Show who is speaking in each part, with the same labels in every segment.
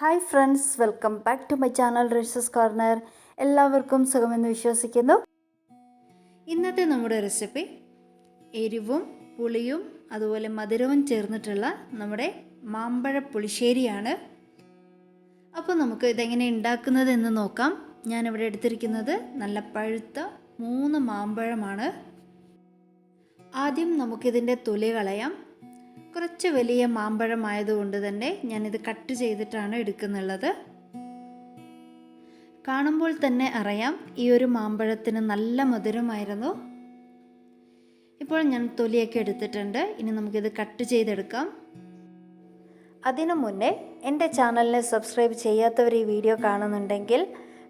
Speaker 1: Hi friends welcome back to my channel റിസസ് corner എല്ലാവർക്കും സുഖമെന്ന് വിശ്വസിക്കുന്നു. ഇന്നത്തെ നമ്മുടെ റെസിപ്പി എരിവും പുളിയും അതുപോലെ മധുരവും ചേർന്നിട്ടുള്ള നമ്മുടെ മാമ്പഴ പുളിശ്ശേരിയാണ്. അപ്പോൾ നമുക്ക് ഇതെങ്ങനെ ഉണ്ടാക്കുന്നത് എന്ന് നോക്കാം. ഞാനിവിടെ എടുത്തിരിക്കുന്നത് നല്ല പഴുത്ത മൂന്ന് മാമ്പഴമാണ്. ആദ്യം നമുക്കിതിന്റെ തൊലി കളയാം. കുറച്ച് വലിയ മാമ്പഴമായതുകൊണ്ട് തന്നെ ഞാനിത് കട്ട് ചെയ്തിട്ടാണ് എടുക്കുന്നുള്ളത്. കാണുമ്പോൾ തന്നെ അറിയാം ഈ ഒരു മാമ്പഴത്തിന് നല്ല മധുരമായിരുന്നു. ഇപ്പോൾ ഞാൻ തൊലിയൊക്കെ എടുത്തിട്ടുണ്ട്. ഇനി നമുക്കിത് കട്ട് ചെയ്തെടുക്കാം. അതിനു മുന്നേ എന്റെ ചാനലിനെ സബ്സ്ക്രൈബ് ചെയ്യാത്തവർ ഈ വീഡിയോ കാണുന്നുണ്ടെങ്കിൽ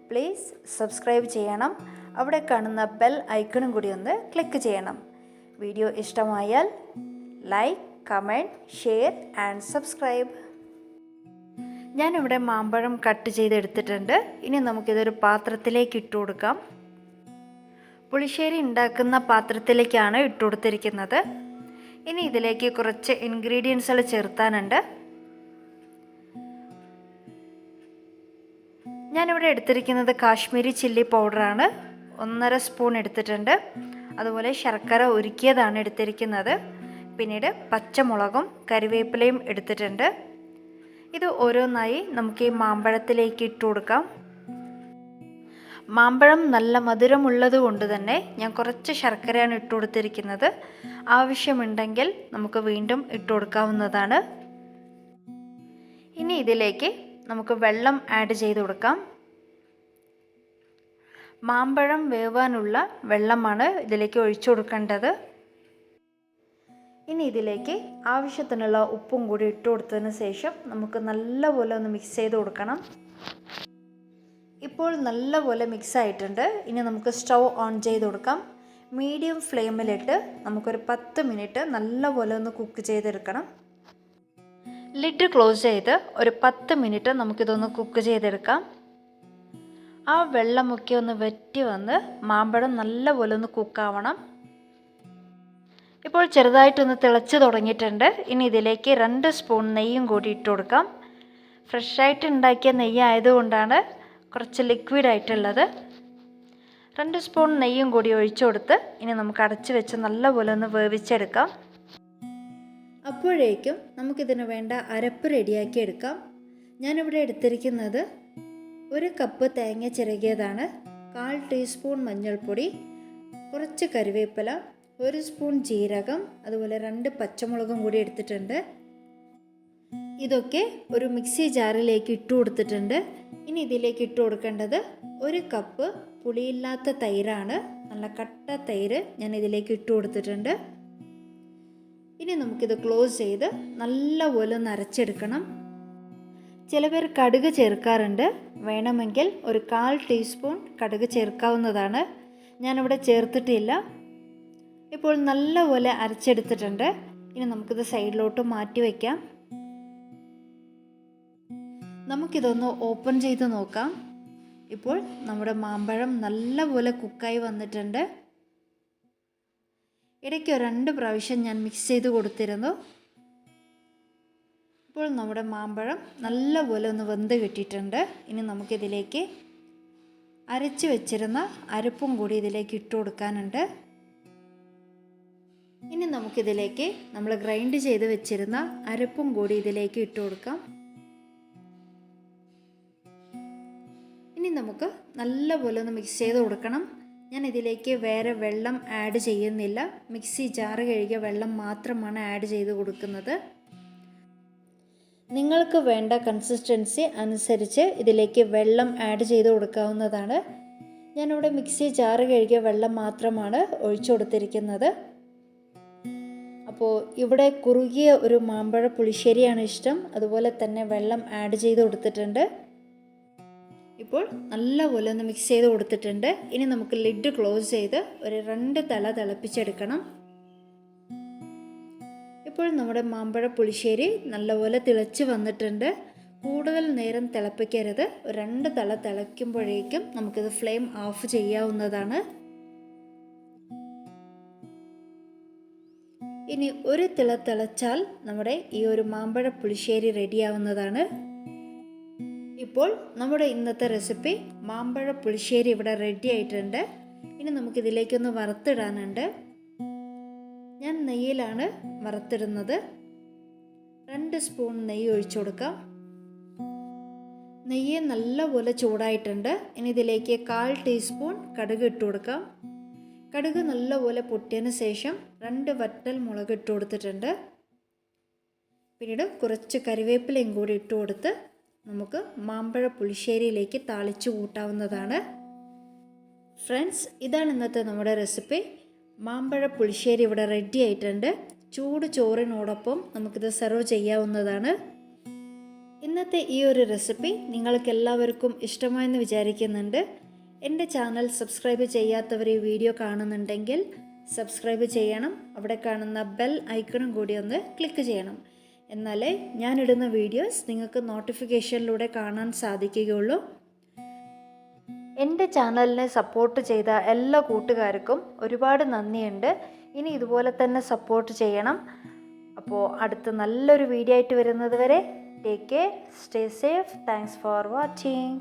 Speaker 1: പ്ലീസ് സബ്സ്ക്രൈബ് ചെയ്യണം. അവിടെ കാണുന്ന ബെൽ ഐക്കണും കൂടി ഒന്ന് ക്ലിക്ക് ചെയ്യണം. വീഡിയോ ഇഷ്ടമായാൽ like comment share and subscribe. ഞാനിവിടെ മാമ്പഴം കട്ട് ചെയ്തെടുത്തിട്ടുണ്ട്. ഇനി നമുക്കിതൊരു പാത്രത്തിലേക്ക് ഇട്ട് കൊടുക്കാം. പുളിശ്ശേരി ഉണ്ടാക്കുന്ന പാത്രത്തിലേക്കാണ് ഇട്ട് കൊടുത്തിരിക്കുന്നത്. ഇനി ഇതിലേക്ക് കുറച്ച് ഇൻഗ്രീഡിയൻസുകൾ ചേർത്താനുണ്ട്. ഞാനിവിടെ എടുത്തിരിക്കുന്നത് കാശ്മീരി ചില്ലി പൗഡറാണ്. ഒന്നര സ്പൂൺ എടുത്തിട്ടുണ്ട്. അതുപോലെ ശർക്കര ഉരുക്കിയതാണ് എടുത്തിരിക്കുന്നത്. പിന്നീട് പച്ചമുളകും കറിവേപ്പിലയും എടുത്തിട്ടുണ്ട്. ഇത് ഓരോന്നായി നമുക്ക് ഈ മാമ്പഴത്തിലേക്ക് ഇട്ട് കൊടുക്കാം. മാമ്പഴം നല്ല മധുരമുള്ളത് കൊണ്ട് തന്നെ ഞാൻ കുറച്ച് ശർക്കരയാണ് ഇട്ട് കൊടുത്തിരിക്കുന്നത്. ആവശ്യമുണ്ടെങ്കിൽ നമുക്ക് വീണ്ടും ഇട്ട് കൊടുക്കാവുന്നതാണ്. ഇനി ഇതിലേക്ക് നമുക്ക് വെള്ളം ആഡ് ചെയ്ത് കൊടുക്കാം. മാമ്പഴം വേവാനുള്ള വെള്ളമാണ് ഇതിലേക്ക് ഒഴിച്ചു കൊടുക്കേണ്ടത്. ഇനി ഇതിലേക്ക് ആവശ്യത്തിനുള്ള ഉപ്പും കൂടി ഇട്ട് കൊടുത്തതിന് ശേഷം നമുക്ക് നല്ലപോലെ ഒന്ന് മിക്സ് ചെയ്ത് കൊടുക്കണം. ഇപ്പോൾ നല്ലപോലെ മിക്സ് ആയിട്ടുണ്ട്. ഇനി നമുക്ക് സ്റ്റൗ ഓൺ ചെയ്ത് കൊടുക്കാം. മീഡിയം ഫ്ലെയിമിലിട്ട് നമുക്കൊരു പത്ത് മിനിറ്റ് നല്ലപോലെ ഒന്ന് കുക്ക് ചെയ്തെടുക്കണം. ലിഡ് ക്ലോസ് ചെയ്ത് ഒരു പത്ത് മിനിറ്റ് നമുക്കിതൊന്ന് കുക്ക് ചെയ്തെടുക്കാം. ആ വെള്ളമൊക്കെ ഒന്ന് വെറ്റി വന്ന് മാമ്പഴം നല്ലപോലെ ഒന്ന് കുക്കാവണം ഇപ്പോൾ ചെറുതായിട്ടൊന്ന് തിളച്ച് തുടങ്ങിയിട്ടുണ്ട്. ഇനി ഇതിലേക്ക് രണ്ട് സ്പൂൺ നെയ്യും കൂടി ഇട്ട് കൊടുക്കാം. ഫ്രഷായിട്ട് ഉണ്ടാക്കിയ നെയ്യ് ആയതുകൊണ്ടാണ് കുറച്ച് ലിക്വിഡായിട്ടുള്ളത് രണ്ട് സ്പൂൺ നെയ്യും കൂടി ഒഴിച്ചു കൊടുത്ത് ഇനി നമുക്ക് അടച്ച് വെച്ച് നല്ലപോലെ ഒന്ന് വേവിച്ചെടുക്കാം. അപ്പോഴേക്കും നമുക്കിതിന് വേണ്ട അരപ്പ് റെഡിയാക്കി എടുക്കാം. ഞാനിവിടെ എടുത്തിരിക്കുന്നത് ഒരു കപ്പ് തേങ്ങ ചിരകിയതാണ്. കാൽ ടീസ്പൂൺ മഞ്ഞൾപ്പൊടി കുറച്ച് കറിവേപ്പില ഒരു സ്പൂൺ ജീരകം അതുപോലെ രണ്ട് പച്ചമുളകും കൂടി എടുത്തിട്ടുണ്ട്. ഇതൊക്കെ ഒരു മിക്സി ജാറിലേക്ക് ഇട്ട് കൊടുത്തിട്ടുണ്ട്. ഇനി ഇതിലേക്ക് ഇട്ട് കൊടുക്കേണ്ടത് ഒരു കപ്പ് പുളിയില്ലാത്ത തൈരാണ്. നല്ല കട്ട തൈര് ഞാൻ ഇതിലേക്ക് ഇട്ട് കൊടുത്തിട്ടുണ്ട്. ഇനി നമുക്കിത് ക്ലോസ് ചെയ്ത് നല്ലപോലെ ഒന്ന് അരച്ചെടുക്കണം. ചില പേർ കടുക് ചേർക്കാറുണ്ട്. വേണമെങ്കിൽ ഒരു കാൽ ടീസ്പൂൺ കടുക് ചേർക്കാവുന്നതാണ്. ഞാനിവിടെ ചേർത്തിട്ടില്ല. ഇപ്പോൾ നല്ലപോലെ അരച്ചെടുത്തിട്ടുണ്ട്. ഇനി നമുക്കിത് സൈഡിലോട്ട് മാറ്റി വയ്ക്കാം നമുക്കിതൊന്ന് ഓപ്പൺ ചെയ്ത് നോക്കാം. ഇപ്പോൾ നമ്മുടെ മാമ്പഴം നല്ലപോലെ കുക്കായി വന്നിട്ടുണ്ട്. ഇടയ്ക്ക് രണ്ട് പ്രാവശ്യം ഞാൻ മിക്സ് ചെയ്ത് കൊടുത്തിരുന്നു. ഇപ്പോൾ നമ്മുടെ മാമ്പഴം നല്ലപോലെ ഒന്ന് വെന്ത് കിട്ടിയിട്ടുണ്ട്. ഇനി നമുക്കിതിലേക്ക് അരച്ച് വെച്ചിരുന്ന അരപ്പും കൂടി ഇതിലേക്ക് ഇട്ട് കൊടുക്കാനുണ്ട്. ഇനി നമുക്കിതിലേക്ക് നമ്മൾ ഗ്രൈൻഡ് ചെയ്ത് വെച്ചിരുന്ന അരപ്പും കൂടി ഇതിലേക്ക് ഇട്ട് കൊടുക്കാം. ഇനി നമുക്ക് നല്ലപോലെ ഒന്ന് മിക്സ് ചെയ്ത് കൊടുക്കണം. ഞാൻ ഇതിലേക്ക് വേറെ വെള്ളം ആഡ് ചെയ്യുന്നില്ല. മിക്സി ജാറ് കഴുകിയ വെള്ളം മാത്രമാണ് ആഡ് ചെയ്ത് കൊടുക്കുന്നത്. നിങ്ങൾക്ക് വേണ്ട കൺസിസ്റ്റൻസി അനുസരിച്ച് ഇതിലേക്ക് വെള്ളം ആഡ് ചെയ്ത് കൊടുക്കാവുന്നതാണ്. ഞാനിവിടെ മിക്സി ജാറ് കഴുകിയ വെള്ളം മാത്രമാണ് ഒഴിച്ചു കൊടുത്തിരിക്കുന്നത്. അപ്പോൾ ഇവിടെ കുറുകിയ ഒരു മാമ്പഴ പുളിശ്ശേരിയാണ് ഇഷ്ടം. അതുപോലെ തന്നെ വെള്ളം ആഡ് ചെയ്ത് കൊടുത്തിട്ടുണ്ട്. ഇപ്പോൾ നല്ലപോലെ ഒന്ന് മിക്സ് ചെയ്ത് കൊടുത്തിട്ടുണ്ട്. ഇനി നമുക്ക് ലിഡ് ക്ലോസ് ചെയ്ത് ഒരു രണ്ട് തല തിളപ്പിച്ചെടുക്കണം. ഇപ്പോൾ നമ്മുടെ മാമ്പഴ പുളിശ്ശേരി നല്ലപോലെ തിളച്ച് വന്നിട്ടുണ്ട്. കൂടുതൽ നേരം തിളപ്പിക്കരുത്. രണ്ട് തല തിളയ്ക്കുമ്പോഴേക്കും നമുക്കിത് ഫ്ലെയിം ഓഫ് ചെയ്യാവുന്നതാണ്. ഇനി ഒരു തിള തിളച്ചാൽ നമ്മുടെ ഈ ഒരു മാമ്പഴ പുളിശ്ശേരി റെഡിയാവുന്നതാണ്. ഇപ്പോൾ നമ്മുടെ ഇന്നത്തെ റെസിപ്പി മാമ്പഴ പുളിശ്ശേരി ഇവിടെ റെഡി ആയിട്ടുണ്ട്. ഇനി നമുക്കിതിലേക്കൊന്ന് വറുത്തിടാനുണ്ട്. ഞാൻ നെയ്യിലാണ് വറുത്തിടുന്നത്. രണ്ട് സ്പൂൺ നെയ്യ് ഒഴിച്ചു കൊടുക്കാം. നെയ്യ് നല്ലപോലെ ചൂടായിട്ടുണ്ട്. ഇനി ഇതിലേക്ക് കാൽ ടീസ്പൂൺ കടുക് ഇട്ട് കൊടുക്കാം. കടുക് നല്ലപോലെ പൊട്ടിയതിന് ശേഷം രണ്ട് വറ്റൽ മുളക് ഇട്ട് കൊടുത്തിട്ടുണ്ട്. പിന്നീട് കുറച്ച് കറിവേപ്പിലയും കൂടി ഇട്ട് കൊടുത്ത് നമുക്ക് മാമ്പഴ പുളിശ്ശേരിയിലേക്ക് താളിച്ച് കൂട്ടാവുന്നതാണ്. ഫ്രണ്ട്സ് ഇതാണ് ഇന്നത്തെ നമ്മുടെ റെസിപ്പി. മാമ്പഴ പുളിശ്ശേരി ഇവിടെ റെഡി ആയിട്ടുണ്ട്. ചൂട് ചോറിനോടൊപ്പം നമുക്കിത് സെർവ് ചെയ്യാവുന്നതാണ്. ഇന്നത്തെ ഈ ഒരു റെസിപ്പി നിങ്ങൾക്ക് എല്ലാവർക്കും ഇഷ്ടമായെന്ന് വിചാരിക്കുന്നുണ്ട്. എന്റെ ചാനൽ സബ്സ്ക്രൈബ് ചെയ്യാത്തവർ ഈ വീഡിയോ കാണുന്നുണ്ടെങ്കിൽ സബ്സ്ക്രൈബ് ചെയ്യണം. അവിടെ കാണുന്ന ബെൽ ഐക്കണും കൂടി ഒന്ന് ക്ലിക്ക് ചെയ്യണം. എന്നാലേ ഞാനിടുന്ന വീഡിയോസ് നിങ്ങൾക്ക് നോട്ടിഫിക്കേഷനിലൂടെ കാണാൻ സാധിക്കുകയുള്ളൂ. എന്റെ ചാനലിനെ സപ്പോർട്ട് ചെയ്ത എല്ലാ കൂട്ടുകാർക്കും ഒരുപാട് നന്ദിയുണ്ട്. ഇനി ഇതുപോലെ തന്നെ സപ്പോർട്ട് ചെയ്യണം. അപ്പോൾ അടുത്ത നല്ലൊരു വീഡിയോ ആയിട്ട് വരുന്നത് വരെ take care stay safe thanks for watching